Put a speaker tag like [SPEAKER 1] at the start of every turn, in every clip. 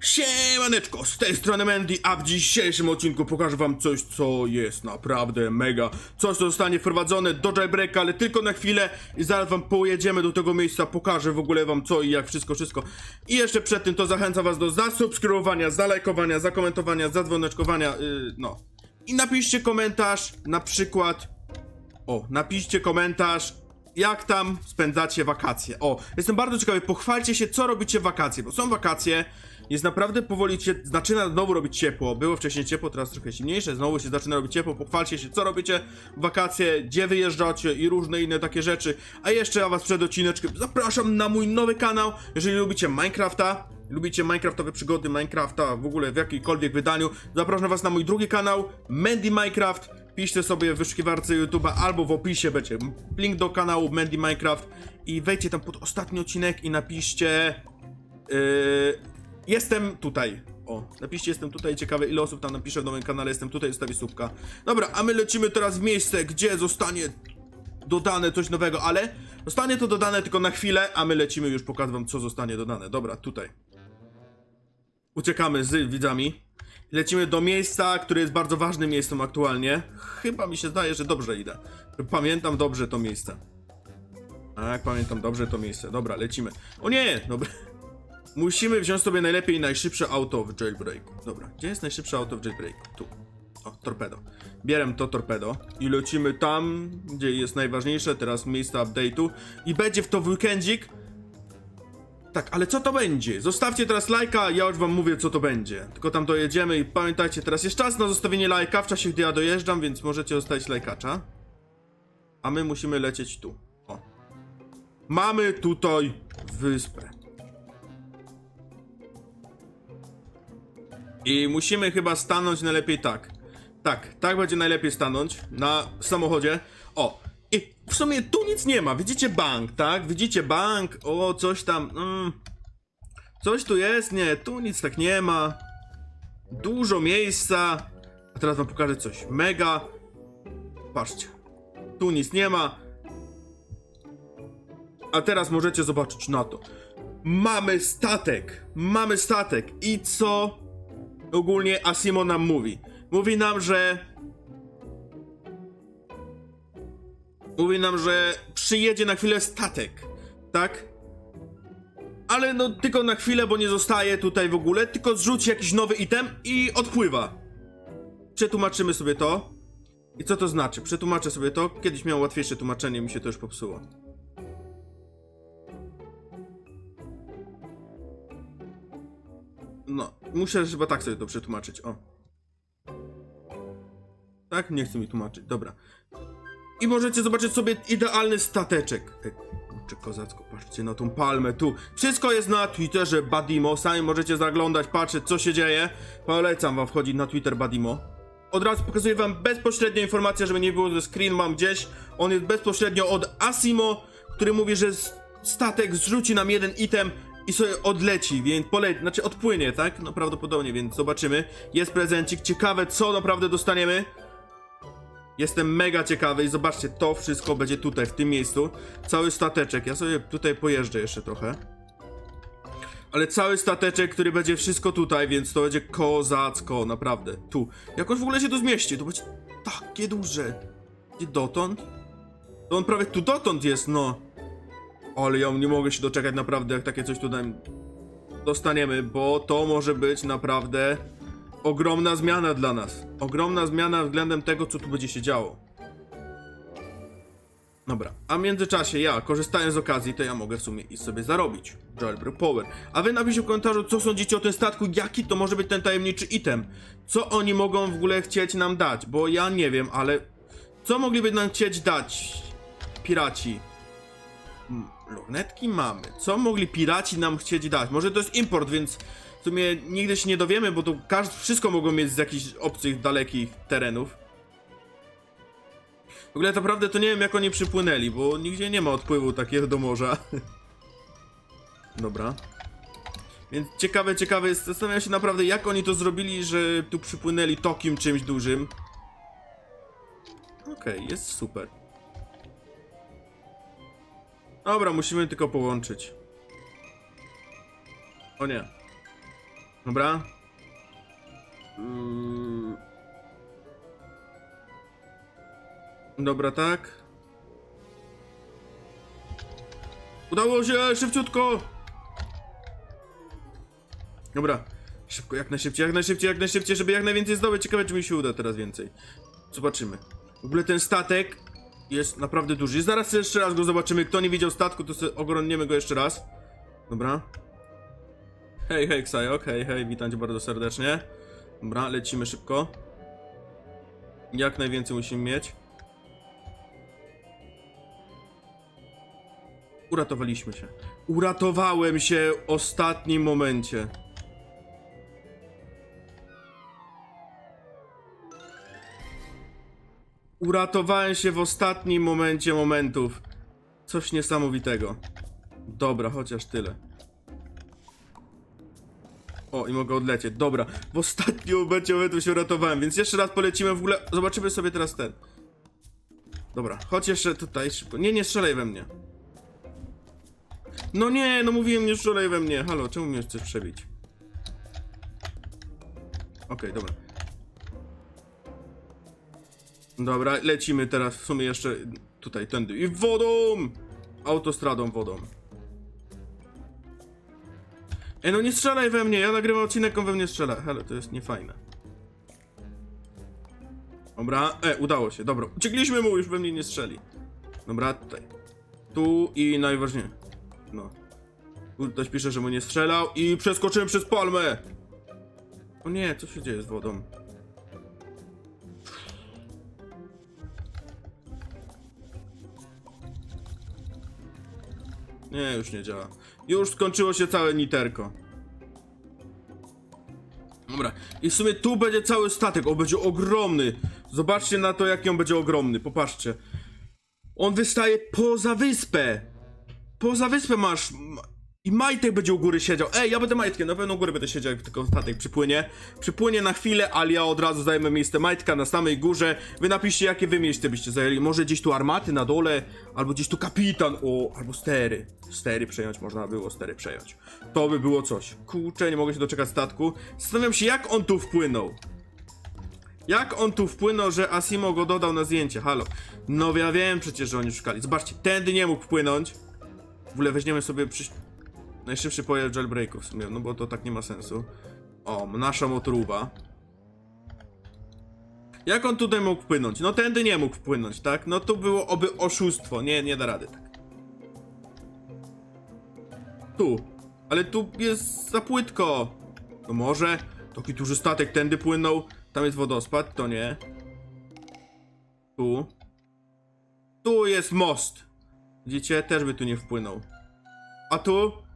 [SPEAKER 1] Siemaneczko, z tej strony Mandy, a w dzisiejszym odcinku pokażę wam coś, co jest naprawdę mega. Coś, co zostanie wprowadzone do jailbreaka, ale tylko na chwilę i zaraz wam pojedziemy do tego miejsca, pokażę w ogóle wam co i jak, wszystko, wszystko. I jeszcze przed tym to zachęcam was do zasubskrybowania, zalajkowania, zakomentowania, zadzwoneczkowania, yy, no. I napiszcie komentarz, na przykład o, napiszcie komentarz, jak tam spędzacie wakacje. O, jestem bardzo ciekawy, pochwalcie się, co robicie w wakacje, bo są wakacje, jest naprawdę powoli, się, zaczyna znowu robić ciepło, było wcześniej ciepło, teraz trochę zimniejsze, znowu się zaczyna robić ciepło, pochwalcie się, co robicie w wakacje, gdzie wyjeżdżacie i różne inne takie rzeczy. A jeszcze ja was przed odcineczkiem zapraszam na mój nowy kanał, jeżeli lubicie Minecrafta, lubicie Minecraftowe przygody, Minecrafta w ogóle w jakiejkolwiek wydaniu, zapraszam was na mój drugi kanał, Mandy Minecraft, Piszcie sobie w wyszukiwarce YouTube'a albo w opisie będzie link do kanału Mandy Minecraft i wejdźcie tam pod ostatni odcinek i napiszcie yy, jestem tutaj. O, napiszcie jestem tutaj, ciekawe ile osób tam napisze w nowym kanale jestem tutaj, zostawi słupka. Dobra, a my lecimy teraz w miejsce, gdzie zostanie dodane coś nowego, ale zostanie to dodane tylko na chwilę, a my lecimy już pokażę wam co zostanie dodane. Dobra, tutaj. Uciekamy z widzami. Lecimy do miejsca, które jest bardzo ważnym miejscem aktualnie. Chyba mi się zdaje, że dobrze idę. Pamiętam dobrze to miejsce. Tak, pamiętam dobrze to miejsce. Dobra, lecimy. O nie! Dobra. Musimy wziąć sobie najlepiej najszybsze auto w jailbreaku. Dobra, gdzie jest najszybsze auto w jailbreaku? Tu. O, torpedo. Bierem to torpedo i lecimy tam, gdzie jest najważniejsze, teraz miejsce update'u. I będzie w to weekendzik. Tak, ale co to będzie? Zostawcie teraz lajka, ja już wam mówię co to będzie. Tylko tam dojedziemy i pamiętajcie, teraz jest czas na zostawienie lajka w czasie, gdy ja dojeżdżam, więc możecie zostawić lajkacza. A my musimy lecieć tu. O. Mamy tutaj wyspę. I musimy chyba stanąć najlepiej tak. Tak, tak będzie najlepiej stanąć na samochodzie. I w sumie tu nic nie ma. Widzicie bank, tak? Widzicie bank, o, coś tam. Mm, coś tu jest? Nie, tu nic tak nie ma. Dużo miejsca. A teraz wam pokażę coś mega. Patrzcie. Tu nic nie ma. A teraz możecie zobaczyć na to. Mamy statek. Mamy statek. I co ogólnie Asimo nam mówi? Mówi nam, że Mówi nam, że przyjedzie na chwilę statek, tak? Ale no tylko na chwilę, bo nie zostaje tutaj w ogóle, tylko zrzuci jakiś nowy item i odpływa. Przetłumaczymy sobie to. I co to znaczy? Przetłumaczę sobie to. Kiedyś miałem łatwiejsze tłumaczenie, mi się to już popsuło. No, muszę chyba tak sobie to przetłumaczyć, o. Tak? Nie chce mi tłumaczyć, dobra. I możecie zobaczyć sobie idealny stateczek. Ej, Kurczę, kozacko, patrzcie na tą palmę tu. Wszystko jest na Twitterze Badimo, sami możecie zaglądać, patrzeć co się dzieje. Polecam wam wchodzić na Twitter Badimo. Od razu pokazuję wam bezpośrednio informację, żeby nie było, że screen mam gdzieś. On jest bezpośrednio od Asimo, który mówi, że statek zrzuci nam jeden item i sobie odleci, więc poleci, znaczy odpłynie, tak? No prawdopodobnie, więc zobaczymy. Jest prezencik, ciekawe co naprawdę dostaniemy. Jestem mega ciekawy i zobaczcie, to wszystko będzie tutaj, w tym miejscu. Cały stateczek, ja sobie tutaj pojeżdżę jeszcze trochę. Ale cały stateczek, który będzie wszystko tutaj, więc to będzie kozacko, naprawdę. Tu. Jakoś w ogóle się to zmieści, to będzie takie duże. Gdzie dotąd? To on prawie tu dotąd jest, no. Ale ja nie mogę się doczekać naprawdę, jak takie coś tutaj dostaniemy, bo to może być naprawdę ogromna zmiana dla nas. Ogromna zmiana względem tego, co tu będzie się działo. Dobra, a w międzyczasie ja, korzystając z okazji, to ja mogę w sumie iść sobie zarobić. Jailbreak Power. A wy napiszcie w komentarzu, co sądzicie o tym statku, jaki to może być ten tajemniczy item. Co oni mogą w ogóle chcieć nam dać, bo ja nie wiem, ale... Co mogliby nam chcieć dać piraci? Mm, Lornetki mamy. Co mogli piraci nam chcieć dać? Może to jest import, więc w sumie nigdy się nie dowiemy, bo to każdy, wszystko mogą mieć z jakichś obcych, dalekich terenów. W ogóle naprawdę to nie wiem jak oni przypłynęli, bo nigdzie nie ma odpływu takiego do morza. Dobra. Więc ciekawe, ciekawe jest, zastanawiam się naprawdę jak oni to zrobili, że tu przypłynęli tokim czymś dużym. Okej, jest super. Dobra, musimy tylko połączyć. O nie. Dobra. Mm. Dobra, tak. Udało się, szybciutko! Dobra, szybko, jak najszybciej, jak najszybciej, jak najszybciej, żeby jak najwięcej zdobyć. Ciekawe, czy mi się uda teraz więcej. Zobaczymy. W ogóle ten statek jest naprawdę duży. Zaraz jeszcze raz go zobaczymy. Kto nie widział statku, to sobie oglądniemy go jeszcze raz. Dobra. Hej, hej, Ksajok, hej, hej, witam cię bardzo serdecznie. Dobra, lecimy szybko. Jak najwięcej musimy mieć. Uratowaliśmy się. Uratowałem się w ostatnim momencie. Uratowałem się w ostatnim momencie momentów. Coś niesamowitego. Dobra, chociaż tyle. O, i mogę odlecieć. Dobra, w ostatnim momencie momentu się uratowałem, więc jeszcze raz polecimy w ogóle. Zobaczymy sobie teraz ten. Dobra, chodź jeszcze tutaj szybko. Nie, nie strzelaj we mnie. No nie, no mówiłem, nie strzelaj we mnie. Halo, czemu mnie chcesz przebić? Okej, dobra. Dobra, lecimy teraz w sumie jeszcze tutaj, tędy. I wodą! Autostradą wodą. Ej, no nie strzelaj we mnie, ja nagrywam odcinek, on we mnie strzela. Hele, to jest niefajne. Dobra, e, udało się, dobra. Uciekliśmy mu, już we mnie nie strzeli. Dobra, tutaj. Tu i najważniejsze. No. Tu ktoś pisze, że mu nie strzelał i przeskoczyłem przez palmę! O nie, co się dzieje z wodą? Nie, już nie działa. Już skończyło się całe niterko. Dobra, i w sumie tu będzie cały statek, on będzie ogromny. Zobaczcie na to, jaki on będzie ogromny, popatrzcie. On wystaje poza wyspę. Poza wyspę masz. I majtek będzie u góry siedział. Ej, ja będę majtkiem, na pewno u góry będę siedział, jak tylko statek przypłynie. Przypłynie na chwilę, ale ja od razu zajmę miejsce majtka na samej górze. Wy napiszcie, jakie wy miejsce byście zajęli. Może gdzieś tu armaty na dole, albo gdzieś tu kapitan, o, albo stery. Stery przejąć, można było stery przejąć. To by było coś. Kurczę, nie mogę się doczekać statku. Zastanawiam się, jak on tu wpłynął. Jak on tu wpłynął, że Asimo go dodał na zdjęcie? Halo. No ja wiem przecież, że oni szukali. Zobaczcie, tędy nie mógł wpłynąć. W ogóle weźmiemy sobie przy... najszybszy pojazd jailbreaku w sumie, no bo to tak nie ma sensu. O, nasza motruba. Jak on tutaj mógł wpłynąć? No tędy nie mógł wpłynąć, tak? No to było oby oszustwo. Nie, nie da rady tak. Tu. Ale tu jest za płytko. No może? Taki duży statek tędy płynął. Tam jest wodospad, to nie. Tu. Tu jest most. Widzicie? Też by tu nie wpłynął. A tu?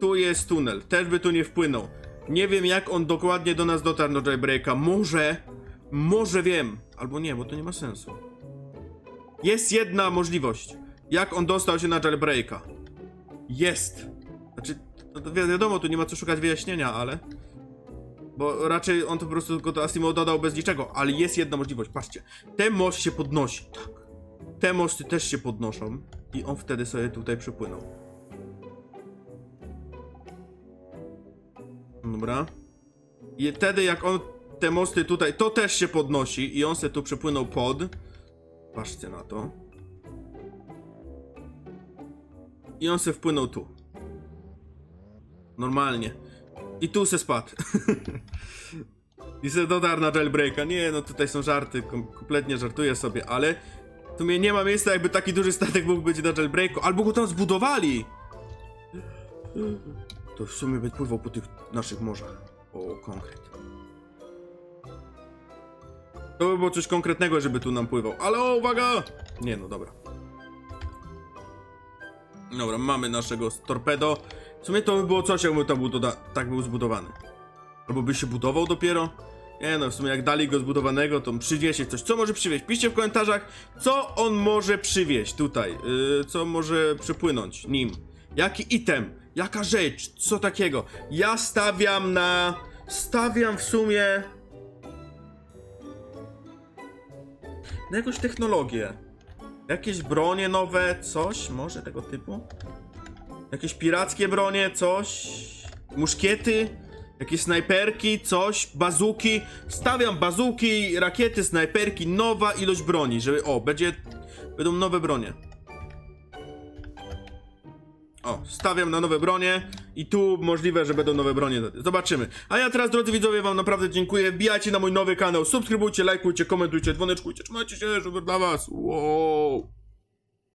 [SPEAKER 1] Tu jest tunel. Też by tu nie wpłynął. Nie wiem jak on dokładnie do nas dotarł do jailbreaka. Może, może wiem. Albo nie, bo to nie ma sensu. Jest jedna możliwość. Jak on dostał się na jailbreaka. Jest. Znaczy, no wi- wiadomo, tu nie ma co szukać wyjaśnienia, ale... Bo raczej on to po prostu tylko to Asimo dodał bez niczego, ale jest jedna możliwość, patrzcie. Ten most się podnosi, tak. Te mosty też się podnoszą i on wtedy sobie tutaj przypłynął. Dobra. I wtedy jak on te mosty tutaj, to też się podnosi i on se tu przypłynął pod. Patrzcie na to. I on se wpłynął tu. Normalnie. I tu se spadł. I se dotarł na jailbreaka. Nie, no tutaj są żarty, kom kompletnie żartuję sobie, ale w sumie nie ma miejsca, jakby taki duży statek mógł być na jailbreaku. Albo go tam zbudowali! To w sumie by pływał po tych naszych morzach. O, konkret. To by było coś konkretnego, żeby tu nam pływał. Ale o, uwaga! Nie, no dobra. Dobra, mamy naszego torpedo. W sumie to by było coś, jakby tam był tak był zbudowany. Albo by się budował dopiero. Nie no, w sumie jak dali go zbudowanego, to przywiezie coś. Co może przywieźć? Piszcie w komentarzach, co on może przywieźć tutaj. Yy, co może przypłynąć nim. Jaki item? Jaka rzecz? Co takiego? Ja stawiam na... Stawiam w sumie... Na jakąś technologię. Jakieś bronie nowe, coś może tego typu? Jakieś pirackie bronie, coś? Muszkiety? Jakieś snajperki, coś, bazuki. Stawiam bazuki, rakiety, snajperki, nowa ilość broni, żeby... O, będzie... Będą nowe bronie. O, stawiam na nowe bronie i tu możliwe, że będą nowe bronie. Zobaczymy. A ja teraz, drodzy widzowie, wam naprawdę dziękuję. Wbijajcie na mój nowy kanał, subskrybujcie, lajkujcie, komentujcie, dzwoneczkujcie. Trzymajcie się, żeby dla was. Wow.